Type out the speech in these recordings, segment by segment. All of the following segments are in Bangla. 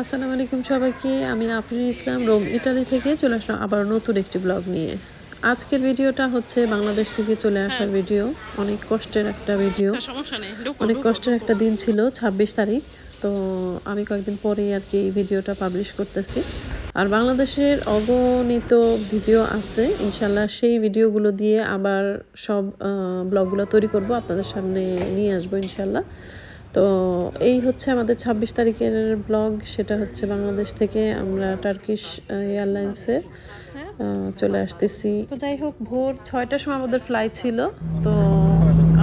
আসসালামু আলাইকুম সবাইকে আমি আফরিন ইসলাম রোম ইটালি থেকে চলে আসলাম আবার নতুন একটি ব্লগ নিয়ে। আজকের ভিডিওটা হচ্ছে বাংলাদেশ থেকে চলে আসার ভিডিও অনেক কষ্টের একটা ভিডিও। অনেক কষ্টের একটা দিন ছিল ছাব্বিশ তারিখ তো আমি কয়েকদিন পরেই আর কি এই ভিডিওটা পাবলিশ করতেছি। আর বাংলাদেশের অগণিত ভিডিও আছে ইনশাল্লাহ সেই ভিডিওগুলো দিয়ে আবার সব ব্লগগুলো তৈরি করব আপনাদের সামনে নিয়ে আসব ইনশাল্লাহ। তো এই হচ্ছে আমাদের ছাব্বিশ তারিখের ব্লগ, সেটা হচ্ছে বাংলাদেশ থেকে আমরা টার্কিশ এয়ারলাইন্সে চলে আসতেছি। তো যাই হোক, ভোর ছয়টার সময় আমাদের ফ্লাইট ছিল, তো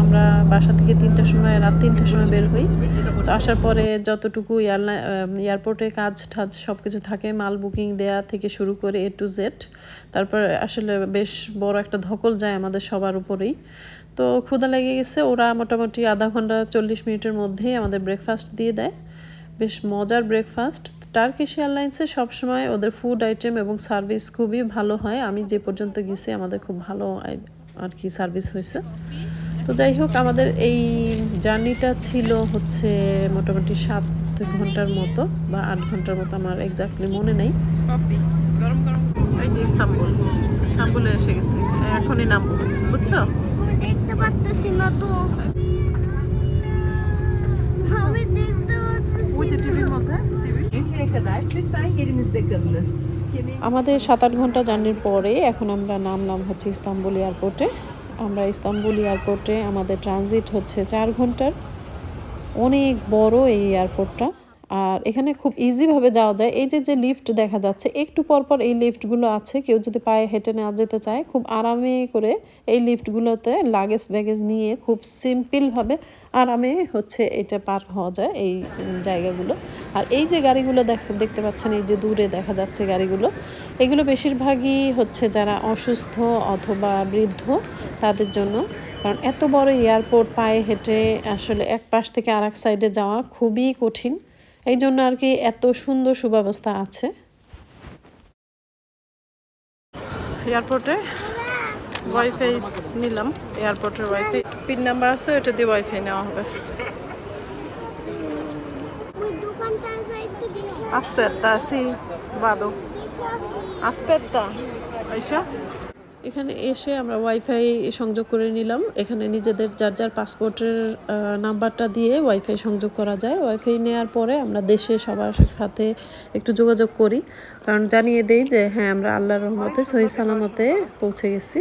আমরা বাসা থেকে তিনটার সময়, রাত তিনটার সময় বের হই। তো আসার পরে যতটুকু এয়ারলাইন এয়ারপোর্টে কাজ টাজ সব কিছু থাকে, মাল বুকিং দেয়া থেকে শুরু করে এ টু জেড তারপর আসলে বেশ বড় একটা ধকল যায় আমাদের সবার উপরেই। তো ক্ষুধা লেগে গেছে। ওরা মোটামুটি আধা ঘণ্টা চল্লিশ মিনিটের মধ্যেই আমাদের ব্রেকফাস্ট দিয়ে দেয়। বেশ মজার ব্রেকফাস্ট টার্কিশ এয়ারলাইন্সে সবসময় ওদের ফুড আইটেম এবং সার্ভিস খুবই ভালো হয়। আমি যে পর্যন্ত গেছি, আমাদের খুব ভালো আর কি সার্ভিস হয়েছে। তো যাই হোক, আমাদের এই জার্নিটা ছিল হচ্ছে মোটামুটি সাত ঘণ্টার মতো বা আট ঘণ্টার মতো, আমার এক্স্যাক্টলি মনে নেই। গরম গরম। যে ইস্তাম্বুল। ইস্তাম্বুলে এসে গেছি। এখনই নামবো। বুঝছ? দেখতে পাচ্ছি না তো। আমি দেখতে আমাদের সাত আট ঘণ্টা জার্নির পরে এখন আমরা নামলাম হচ্ছে ইস্তাম্বুল এয়ারপোর্টে। আমরা ইস্তাম্বুল এয়ারপোর্টে আমাদের ট্রানজিট হচ্ছে চার ঘণ্টার। অনেক বড় এই এয়ারপোর্টটা। আর এখানে খুব ইজিভাবে যাওয়া যায়। এই যে যে লিফট দেখা যাচ্ছে, একটু পর পর এই লিফটগুলো আছে। কেউ যদি পায়ে হেঁটে নেওয়া যেতে চায়, খুব আরামে করে এই লিফটগুলোতে লাগেজ ব্যাগেজ নিয়ে খুব সিম্পলভাবে আরামে হচ্ছে এটা পার হওয়া যায় এই জায়গাগুলো। আর এই যে গাড়িগুলো দেখ- দেখতে পাচ্ছেন, এই যে দূরে দেখা যাচ্ছে গাড়িগুলো, এগুলো বেশিরভাগই হচ্ছে যারা অসুস্থ অথবা বৃদ্ধ, তাদের জন্য। কারণ এত বড় এয়ারপোর্ট পায়ে হেঁটে আসলে এক পাশ থেকে আর এক সাইডে যাওয়া খুবই কঠিন। এই জন্য আর কি এত সুন্দর সুব্যবস্থা আছে এয়ারপোর্টে ওয়াইফাই নিলাম এয়ারপোর্টের ওয়াইফাই পিন নাম্বার আছে ওটা দিয়ে ওয়াইফাই নেওয়া হবে Aspetta, sì, vado. Aspetta. আইসা এখানে এসে আমরা ওয়াইফাই সংযোগ করে নিলাম। এখানে নিজেদের যার যার পাসপোর্টের নাম্বারটা দিয়ে ওয়াইফাই সংযোগ করা যায়। ওয়াইফাই নেওয়ার পরে আমরা দেশে সবার সাথে একটু যোগাযোগ করি। কারণ জানিয়ে দেই যে হ্যাঁ আমরা আল্লাহর রহমতে সহি সালামতে পৌঁছে গেছি।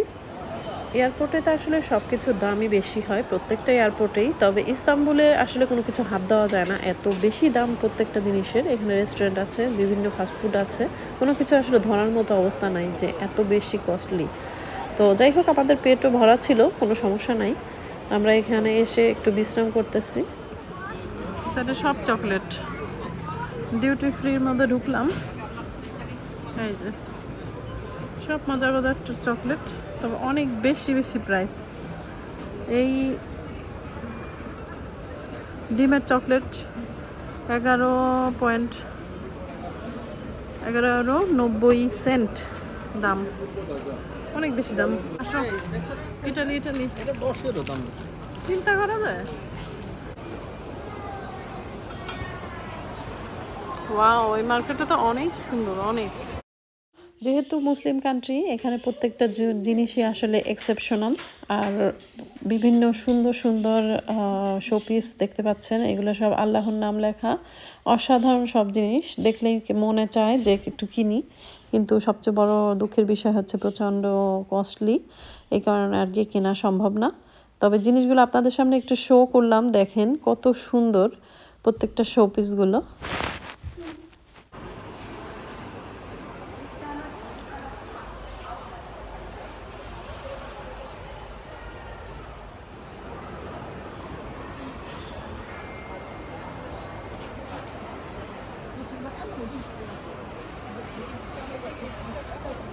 এয়ারপোর্টে তো আসলে সব কিছুর দামই বেশি হয় প্রত্যেকটা এয়ারপোর্টেই। তবে ইস্তাম্বুলে আসলে কোনো কিছু হাত দেওয়া যায় না। এত বেশি দাম প্রত্যেকটা জিনিসের। এখানে রেস্টুরেন্ট আছে, বিভিন্ন ফাস্টফুড আছে। কোনো কিছু আসলে ধরার মতো অবস্থা নাই যে এত বেশি কস্টলি তো যাই হোক, আমাদের পেটও ভরা ছিল, কোনো সমস্যা নাই। আমরা এখানে এসে একটু বিশ্রাম করতেছি। সব চকলেট ডিউটি ফ্রির মধ্যে ঢুকলাম। এই যে, সব মজার মজার চকলেট তবে অনেক বেশি বেশি প্রাইস এই ডিমের চকলেট এগারো পয়েন্ট এগারো নব্বই সেন্ট দাম। অনেক বেশি দাম। আসো ইটালি ইটালি চিন্তা করা যায়? ওয়াও এই মার্কেটটা তো অনেক সুন্দর অনেক। যেহেতু মুসলিম কান্ট্রি এখানে প্রত্যেকটা জিনিসই আসলে এক্সেপশনাল আর বিভিন্ন সুন্দর সুন্দর শোপিস দেখতে পাচ্ছেন। এগুলো সব আল্লাহর নাম লেখা। অসাধারণ সব জিনিস। দেখলেই মনে চায় যে একটু কিনি। কিন্তু সবচেয়ে বড় দুঃখের বিষয় হচ্ছে প্রচণ্ড কস্টলি এই কারণে আর কি কেনা সম্ভব না। তবে জিনিসগুলো আপনাদের সামনে একটু শো করলাম। দেখেন কত সুন্দর প্রত্যেকটা শোপিসগুলো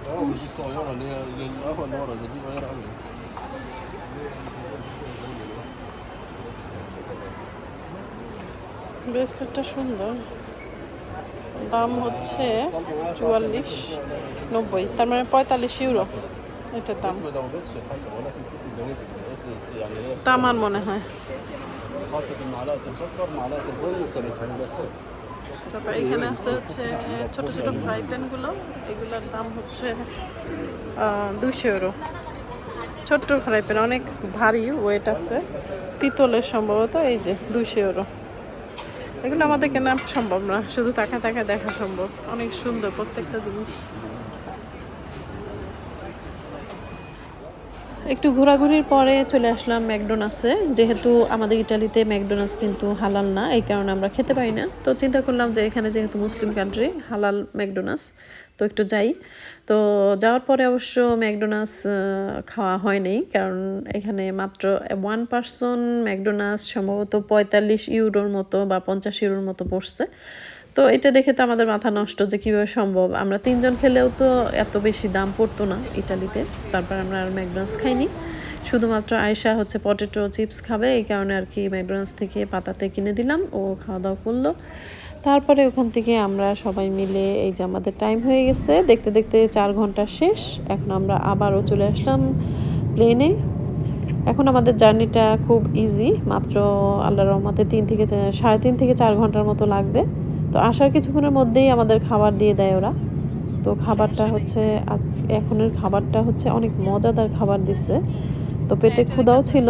然后我们去收用了那个人还很多了，可是收用了没。ব্রেসলেটটা সুন্দর দাম হচ্ছে চুয়াল্লিশ নব্বই তার মানে পঁয়তাল্লিশ ইউরো এটার দাম তামার মনে হয় তারপর এখানে আছে হচ্ছে ছোট ছোট ফ্রাই প্যানগুলো এগুলোর দাম হচ্ছে দুইশো ইউরো ছোট্ট ফ্রাই প্যান অনেক ভারী ওয়েট আছে। পিতলের সম্ভবত এই যে দুইশো ইউরো এগুলো আমাদের কেনা সম্ভব না, শুধু তাকা তাকা দেখা সম্ভব। অনেক সুন্দর প্রত্যেকটা জিনিস। একটু ঘোরাঘুরির পরে চলে আসলাম ম্যাকডোনাসে। যেহেতু আমাদের ইটালিতে ম্যাকডোনাস কিন্তু হালাল না, এই কারণে আমরা খেতে পারি না। তো চিন্তা করলাম যে এখানে যেহেতু মুসলিম কান্ট্রি হালাল ম্যাকডোনাস। তো একটু যাই। তো যাওয়ার পরে অবশ্য ম্যাকডোনাস খাওয়া হয়নি। কারণ এখানে মাত্র ওয়ান পার্সন ম্যাকডোনাস সম্ভবত পঁয়তাল্লিশ ইউরোর মতো বা পঞ্চাশ ইউরোর মতো পড়ছে। তো এটা দেখে তো আমাদের মাথা নষ্ট যে কীভাবে সম্ভব। আমরা তিনজন খেলেও তো এত বেশি দাম পড়তো না ইটালিতে। তারপর আমরা আর ম্যাকডোনাল্ডস খাইনি। শুধুমাত্র আয়সা হচ্ছে পটেটো চিপস খাবে। এই কারণে আর কি ম্যাকডোনাল্ডস থেকে পাতাতে কিনে দিলাম। ও খাওয়া দাওয়া করল। তারপরে ওখান থেকে আমরা সবাই মিলে এই যে আমাদের টাইম হয়ে গেছে দেখতে দেখতে চার ঘণ্টা শেষ। এখন আমরা আবারও চলে আসলাম প্লেনে এখন আমাদের জার্নিটা খুব ইজি মাত্র আল্লাহ রহমতে তিন থেকে সাড়ে তিন থেকে চার ঘণ্টার মতো লাগবে। তো আসার কিছুক্ষণের মধ্যেই আমাদের খাবার দিয়ে দেয় ওরা। তো খাবারটা হচ্ছে আজ এখনের খাবারটা হচ্ছে অনেক মজাদার খাবার দিচ্ছে তো পেটে ক্ষুদাও ছিল।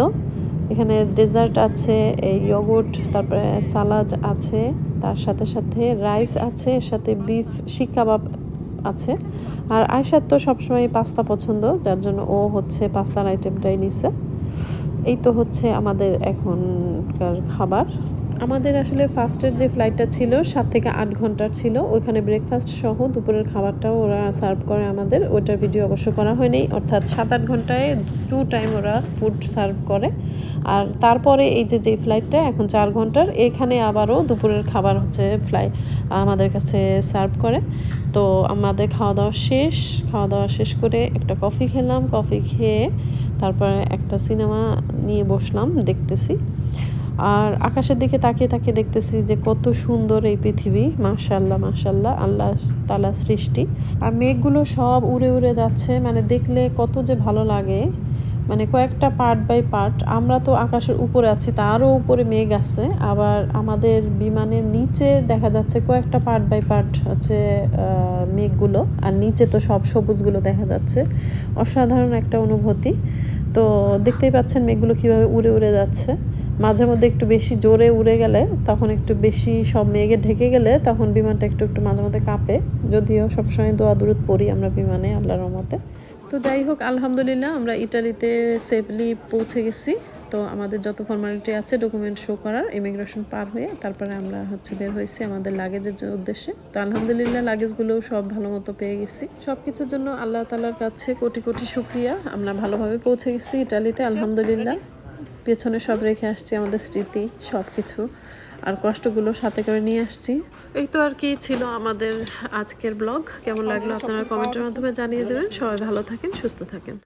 এখানে ডেজার্ট আছে এই ইয়গুর্ট তারপরে সালাড আছে। তার সাথে সাথে রাইস আছে, এর সাথে বিফ, শিক কাবাব আছে। আর আয়সার তো সবসময় পাস্তা পছন্দ, যার জন্য ও হচ্ছে পাস্তার আইটেমটাই নিছে। এই তো হচ্ছে আমাদের এখনকার খাবার। আমাদের আসলে ফার্স্টের যে ফ্লাইটটা ছিল, সাত থেকে আট ঘণ্টার ছিল। ওইখানে ব্রেকফাস্ট সহ দুপুরের খাবারটাও ওরা সার্ভ করে আমাদের। ওইটার ভিডিও অবশ্য করা হয়নি। অর্থাৎ সাত আট ঘন্টায় টু টাইম ওরা ফুড সার্ভ করে। আর তারপরে এই যে যে ফ্লাইটটা এখন চার ঘণ্টার, এখানে আবারও দুপুরের খাবার হচ্ছে ফ্লাই আমাদের কাছে সার্ভ করে। তো আমাদের খাওয়া দাওয়া শেষ। খাওয়া দাওয়া শেষ করে একটা কফি খেলাম। কফি খেয়ে তারপরে একটা সিনেমা নিয়ে বসলাম, দেখতেছি। আর আকাশের দিকে তাকিয়ে তাকিয়ে দেখতেছি যে কত সুন্দর এই পৃথিবী। মাশাল্লাহ মাশাল্লাহ আল্লাহ তালা সৃষ্টি। আর মেঘগুলো সব উড়ে উড়ে যাচ্ছে মানে দেখলে কত যে ভালো লাগে। মানে কয়েকটা পার্ট বাই পার্ট আমরা তো আকাশের উপরে আছি, তারও উপরে মেঘ আছে। আবার আমাদের বিমানের নিচে দেখা যাচ্ছে কয়েকটা পার্ট বাই পার্ট হচ্ছে মেঘগুলো। আর নিচে তো সব সবুজগুলো দেখা যাচ্ছে। অসাধারণ একটা অনুভূতি। তো দেখতেই পাচ্ছেন মেঘগুলো কীভাবে উড়ে উড়ে যাচ্ছে। মাঝে মধ্যে একটু বেশি জোরে উড়ে গেলে, তখন একটু বেশি সব মেঘে ঢেকে গেলে তখন বিমানটা একটু একটু মাঝে মধ্যে কাঁপে। যদিও সবসময় দোয়া দূরত পড়ি আমরা বিমানে, আল্লাহর রহমতে। তো যাই হোক, আলহামদুলিল্লাহ আমরা ইটালিতে সেফলি পৌঁছে গেছি। তো আমাদের যত ফর্মালিটি আছে ডকুমেন্ট শো করার ইমিগ্রেশন পার হয়ে তারপরে আমরা হচ্ছে বের হয়েছি আমাদের লাগেজের উদ্দেশ্যে। তো আলহামদুলিল্লাহ লাগেজগুলোও সব ভালো মতো পেয়ে গেছি। সব কিছুর জন্য আল্লাহ তালার কাছে কোটি কোটি শুক্রিয়া। আমরা ভালোভাবে পৌঁছে গেছি ইটালিতে, আলহামদুলিল্লাহ। পেছনে সব রেখে আসছি আমাদের স্মৃতি সব কিছু আর কষ্টগুলো সাথে করে নিয়ে আসছি। এই তো আর কি ছিল আমাদের আজকের ব্লগ। কেমন লাগল আপনারা কমেন্টের মাধ্যমে জানিয়ে দেবেন। সবাই ভালো থাকেন সুস্থ থাকেন।